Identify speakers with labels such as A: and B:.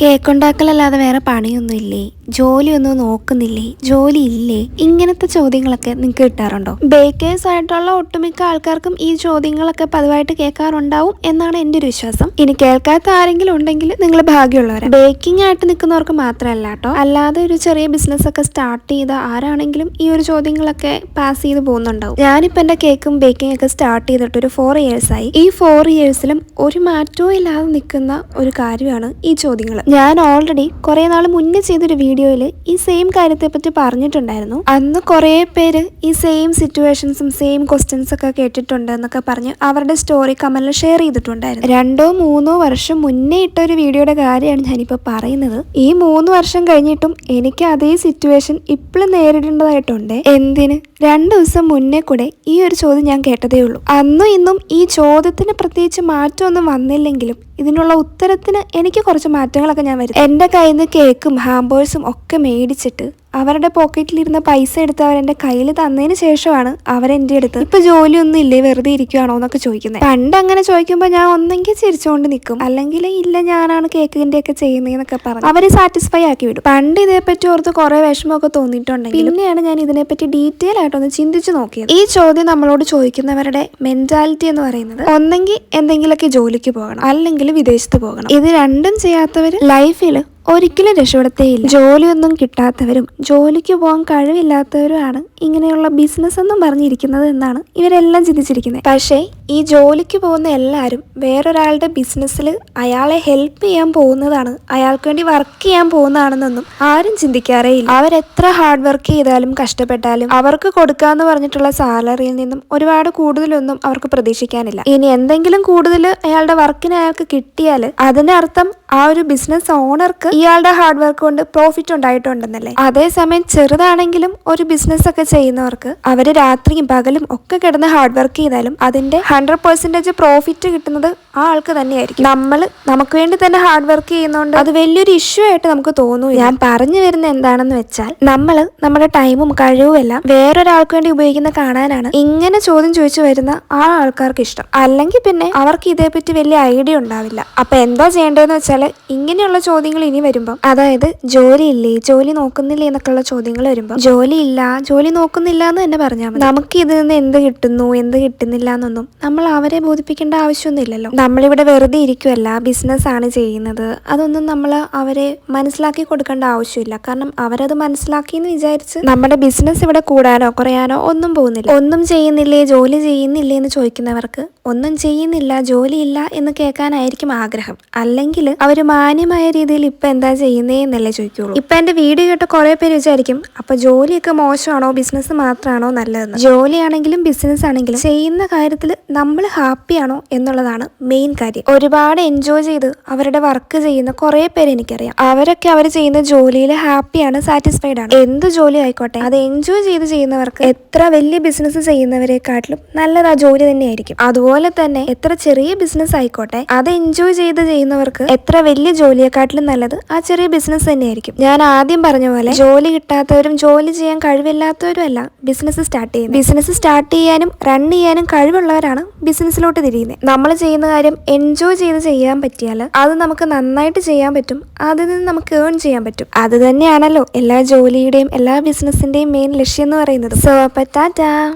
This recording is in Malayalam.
A: കേക്ക് ഉണ്ടാക്കലല്ലാതെ വേറെ പണിയൊന്നുമില്ലേ? ജോലിയൊന്നും നോക്കുന്നില്ലേ? ജോലി ഇല്ലേ ഇങ്ങനത്തെ ചോദ്യങ്ങളൊക്കെ നിങ്ങൾക്ക് കിട്ടാറുണ്ടോ? ബേക്കേഴ്സ് ആയിട്ടുള്ള ഒട്ടുമിക്ക ആൾക്കാർക്കും ഈ ചോദ്യങ്ങളൊക്കെ പതിവായിട്ട് കേൾക്കാറുണ്ടാവും എന്നാണ് എന്റെ ഒരു വിശ്വാസം. ഇനി കേൾക്കാത്ത ആരെങ്കിലും ഉണ്ടെങ്കിൽ നിങ്ങൾ ഭാഗ്യമുള്ളവരാണ് ബേക്കിംഗ് ആയിട്ട് നിൽക്കുന്നവർക്ക് മാത്രമല്ല കേട്ടോ. അല്ലാതെ ഒരു ചെറിയ ബിസിനസ് ഒക്കെ സ്റ്റാർട്ട് ചെയ്ത ആരാണെങ്കിലും ഈ ഒരു ചോദ്യങ്ങളൊക്കെ പാസ് ചെയ്ത് പോകുന്നുണ്ടാവും. ഞാനിപ്പോൾ എന്റെ കേക്കും ബേക്കിംഗ് ഒക്കെ സ്റ്റാർട്ട് ചെയ്തിട്ട് ഒരു ഫോർ ഇയേഴ്സായി. ഈ ഫോർ ഇയേഴ്സിലും ഒരു മാറ്റവും ഇല്ലാതെ നിൽക്കുന്ന ഒരു കാര്യമാണ് ഈ ചോദ്യങ്ങൾ ഞാൻ ഓൾറെഡി കുറെ നാൾ മുന്നേ ചെയ്തൊരു വീഡിയോയിൽ ഈ സെയിം കാര്യത്തെ പറ്റി പറഞ്ഞിട്ടുണ്ടായിരുന്നു. അന്ന് കുറേ പേര് ഈ സെയിം സിറ്റുവേഷൻസും സെയിം ക്വസ്റ്റ്യൻസ് ഒക്കെ കേട്ടിട്ടുണ്ട് എന്നൊക്കെ പറഞ്ഞ് അവരുടെ സ്റ്റോറി കമന്റിൽ ഷെയർ ചെയ്തിട്ടുണ്ടായിരുന്നു. രണ്ടോ മൂന്നോ വർഷം മുന്നേ ഇട്ട ഒരു വീഡിയോയുടെ കാര്യമാണ് ഞാനിപ്പോൾ പറയുന്നത്. ഈ മൂന്ന് വർഷം കഴിഞ്ഞിട്ടും എനിക്ക് അതേ സിറ്റുവേഷൻ ഇപ്പോഴും നേരിടേണ്ടതായിട്ടുണ്ട്. എന്തിന്? രണ്ട് ദിവസം മുന്നേ കൂടെ ഈ ഒരു ചോദ്യം ഞാൻ കേട്ടതേ ഉള്ളൂ. അന്നും ഇന്നും ഈ ചോദ്യത്തിന് പ്രത്യേകിച്ച് മാറ്റമൊന്നും വന്നില്ലെങ്കിലും ഇതിനുള്ള ഉത്തരത്തിന് എനിക്ക് കുറച്ച് മാറ്റങ്ങളൊക്കെ ഞാൻ വരും എന്റെ കയ്യിൽ നിന്ന് കേക്കും ഹാംബേഴ്സും ഒക്കെ മേടിച്ചിട്ട് അവരുടെ പോക്കറ്റിലിരുന്ന പൈസ എടുത്ത് എന്റെ കയ്യിൽ തന്നതിന് ശേഷമാണ് അവരെന്റെ അടുത്ത് ഇപ്പൊ ജോലിയൊന്നും ഇല്ലേ? വെറുതെ ഇരിക്കുവാണോ? എന്നൊക്കെ ചോദിക്കുന്നത്. പണ്ട് അങ്ങനെ ചോദിക്കുമ്പോൾ ഞാൻ ഒന്നെങ്കിൽ ചിരിച്ചുകൊണ്ട് നിൽക്കും അല്ലെങ്കിൽ ഇല്ല ഞാനാണ് കേക്കിന്റെ ഒക്കെ ചെയ്യുന്നതെന്നൊക്കെ പറഞ്ഞു അവരെ സാറ്റിസ്ഫൈ ആക്കി വിടും. പണ്ട് ഇതേപ്പറ്റി ഓർത്ത് കുറെ വിഷമമൊക്കെ തോന്നിയിട്ടുണ്ടെങ്കിൽ പിന്നെയാണ് ഞാൻ ഇതിനെപ്പറ്റി ഡീറ്റെയിൽ ആയിട്ടൊന്ന് ചിന്തിച്ചു നോക്കിയത്. ഈ ചോദ്യം നമ്മളോട് ചോദിക്കുന്നവരുടെ മെന്റാലിറ്റി എന്ന് പറയുന്നത് ഒന്നെങ്കിൽ എന്തെങ്കിലുമൊക്കെ ജോലിക്ക് പോകണം. അല്ലെങ്കിൽ വിദേശത്ത് പോകണം. ഇത് രണ്ടും ചെയ്യാത്തവർ ലൈഫിൽ ഒരിക്കലും രക്ഷപ്പെടത്തേയില്ല. ജോലിയൊന്നും കിട്ടാത്തവരും ജോലിക്ക് പോകാൻ കഴിവില്ലാത്തവരുമാണ് ഇങ്ങനെയുള്ള ബിസിനസ് എന്നും പറഞ്ഞിരിക്കുന്നത് എന്നാണ് ഇവരെല്ലാം ചിന്തിച്ചിരിക്കുന്നത്. പക്ഷേ ഈ ജോലിക്ക് പോകുന്ന എല്ലാവരും വേറൊരാളുടെ ബിസിനസ്സിൽ അയാളെ ഹെൽപ്പ് ചെയ്യാൻ പോകുന്നതാണ്. അയാൾക്ക് വേണ്ടി വർക്ക് ചെയ്യാൻ പോകുന്നതാണെന്നൊന്നും ആരും ചിന്തിക്കാറേ ചിന്തിക്കാറേയില്ല. അവരെത്ര ഹാർഡ് വർക്ക് ചെയ്താലും കഷ്ടപ്പെട്ടാലും അവർക്ക് കൊടുക്കാന്ന് പറഞ്ഞിട്ടുള്ള സാലറിയിൽ നിന്നും ഒരുപാട് കൂടുതലൊന്നും അവർക്ക് പ്രതീക്ഷിക്കാനില്ല. ഇനി എന്തെങ്കിലും കൂടുതൽ അയാളുടെ വർക്കിന് അയാൾക്ക് കിട്ടിയാൽ അതിനർത്ഥം ആ ഒരു ബിസിനസ് ഓണർക്ക് ഇയാളുടെ ഹാർഡ് വർക്ക് കൊണ്ട് പ്രോഫിറ്റ് ഉണ്ടായിട്ടുണ്ടെന്നല്ലേ? അതേസമയം ചെറുതാണെങ്കിലും ഒരു ബിസിനസ് ഒക്കെ ചെയ്യുന്നവർക്ക് അവർ രാത്രിയും പകലും ഒക്കെ കിടന്ന് ഹാർഡ് വർക്ക് ചെയ്താലും അതിന്റെ ഹൺഡ്രഡ് പെർസെന്റേജ് പ്രോഫിറ്റ് കിട്ടുന്നത് ആ ആൾക്ക് തന്നെയായിരിക്കും. നമ്മൾ നമുക്ക് വേണ്ടി തന്നെ ഹാർഡ് വർക്ക് ചെയ്യുന്നതുകൊണ്ട് അത് വലിയൊരു ഇഷ്യൂ ആയിട്ട് നമുക്ക് തോന്നുന്നു ഞാൻ പറഞ്ഞു വരുന്ന എന്താണെന്ന് വെച്ചാൽ നമ്മൾ നമ്മുടെ ടൈമും കഴിവും എല്ലാം വേറൊരാൾക്ക് വേണ്ടി ഉപയോഗിക്കുന്ന കാണാനാണ് ഇങ്ങനെ ചോദ്യം ചോദിച്ചു വരുന്ന ആ ആൾക്കാർക്ക് ഇഷ്ടം. അല്ലെങ്കിൽ പിന്നെ അവർക്ക് ഇതേപ്പറ്റി വലിയ ഐഡിയ ഉണ്ടാവില്ല. അപ്പൊ എന്താ ചെയ്യേണ്ടതെന്ന് വെച്ചാൽ ഇങ്ങനെയുള്ള ചോദ്യങ്ങൾ ഇനി വരുമ്പം അതായത് ജോലി ഇല്ലേ ജോലി നോക്കുന്നില്ലേ എന്നൊക്കെയുള്ള ചോദ്യങ്ങൾ വരുമ്പോൾ ജോലി ഇല്ല ജോലി നോക്കുന്നില്ല എന്ന് തന്നെ പറഞ്ഞാൽ മതി. നമുക്ക് ഇതിൽ നിന്ന് എന്ത് കിട്ടുന്നു എന്ത് കിട്ടുന്നില്ല എന്നൊന്നും നമ്മൾ അവരെ ബോധിപ്പിക്കേണ്ട ആവശ്യമൊന്നുമില്ലല്ലോ. നമ്മളിവിടെ വെറുതെ ഇരിക്കുമല്ല ബിസിനസ്സാണ് ചെയ്യുന്നത്. അതൊന്നും നമ്മൾ അവരെ മനസ്സിലാക്കി കൊടുക്കേണ്ട ആവശ്യമില്ല. കാരണം അവരത് മനസ്സിലാക്കി എന്ന് വിചാരിച്ച് നമ്മുടെ ബിസിനസ് ഇവിടെ കൂടാനോ കുറയാനോ ഒന്നും പോകുന്നില്ല. ഒന്നും ചെയ്യുന്നില്ലേ ജോലി ചെയ്യുന്നില്ലേ എന്ന് ചോദിക്കുന്നവർക്ക് ഒന്നും ചെയ്യുന്നില്ല ജോലിയില്ല എന്ന് കേൾക്കാനായിരിക്കും ആഗ്രഹം. അല്ലെങ്കിൽ അവർ മാന്യമായ രീതിയിൽ ഇപ്പൊ എന്താ ചെയ്യുന്നേ എന്നല്ലേ ചോദിക്കുള്ളൂ. ഇപ്പൊ എന്റെ വീഡിയോ കേട്ട കുറെ പേര് വിചാരിക്കും അപ്പൊ ജോലിയൊക്കെ മോശമാണോ ബിസിനസ് മാത്രമാണോ നല്ലതെന്ന്? ജോലിയാണെങ്കിലും ബിസിനസ് ആണെങ്കിലും ചെയ്യുന്ന കാര്യത്തിൽ നമ്മൾ ഹാപ്പിയാണോ എന്നുള്ളതാണ് മെയിൻ കാര്യം. ഒരുപാട് എൻജോയ് ചെയ്ത് അവരുടെ വർക്ക് ചെയ്യുന്ന കുറെ പേര് എനിക്കറിയാം. അവരൊക്കെ അവർ ചെയ്യുന്ന ജോലിയിൽ ഹാപ്പിയാണ് സാറ്റിസ്ഫൈഡ് ആണ്. എന്ത് ജോലി ആയിക്കോട്ടെ അത് എൻജോയ് ചെയ്ത് ചെയ്യുന്നവർക്ക് എത്ര വലിയ ബിസിനസ് ചെയ്യുന്നവരെക്കാട്ടിലും നല്ലത് ആ ജോലി തന്നെയായിരിക്കും. അതുപോലെ തന്നെ എത്ര ചെറിയ ബിസിനസ് ആയിക്കോട്ടെ അത് എൻജോയ് ചെയ്ത് ചെയ്യുന്നവർക്ക് എത്ര വലിയ ജോലിയെക്കാട്ടിലും നല്ലത് ആ ചെറിയ ബിസിനസ് തന്നെയായിരിക്കും. ഞാൻ ആദ്യം പറഞ്ഞ പോലെ ജോലി കിട്ടാത്തവരും ജോലി ചെയ്യാൻ കഴിവില്ലാത്തവരും അല്ല ബിസിനസ് സ്റ്റാർട്ട് ചെയ്യുന്നത്. ബിസിനസ് സ്റ്റാർട്ട് ചെയ്യാനും റൺ ചെയ്യാനും കഴിവുള്ളവരാണ് ബിസിനസ്സിലോട്ട് തിരിയുന്നത്. നമ്മൾ ചെയ്യുന്ന കാര്യം എൻജോയ് ചെയ്ത് ചെയ്യാൻ പറ്റിയാൽ അത് നമുക്ക് നന്നായിട്ട് ചെയ്യാൻ പറ്റും. അതിൽ നിന്ന് നമുക്ക് ഏൺ ചെയ്യാൻ പറ്റും. അത് തന്നെയാണല്ലോ എല്ലാ ജോലിയുടെയും എല്ലാ ബിസിനസിന്റെയും മെയിൻ ലക്ഷ്യം എന്ന് പറയുന്നത്. സോ അപ്പൊ ടാറ്റാ.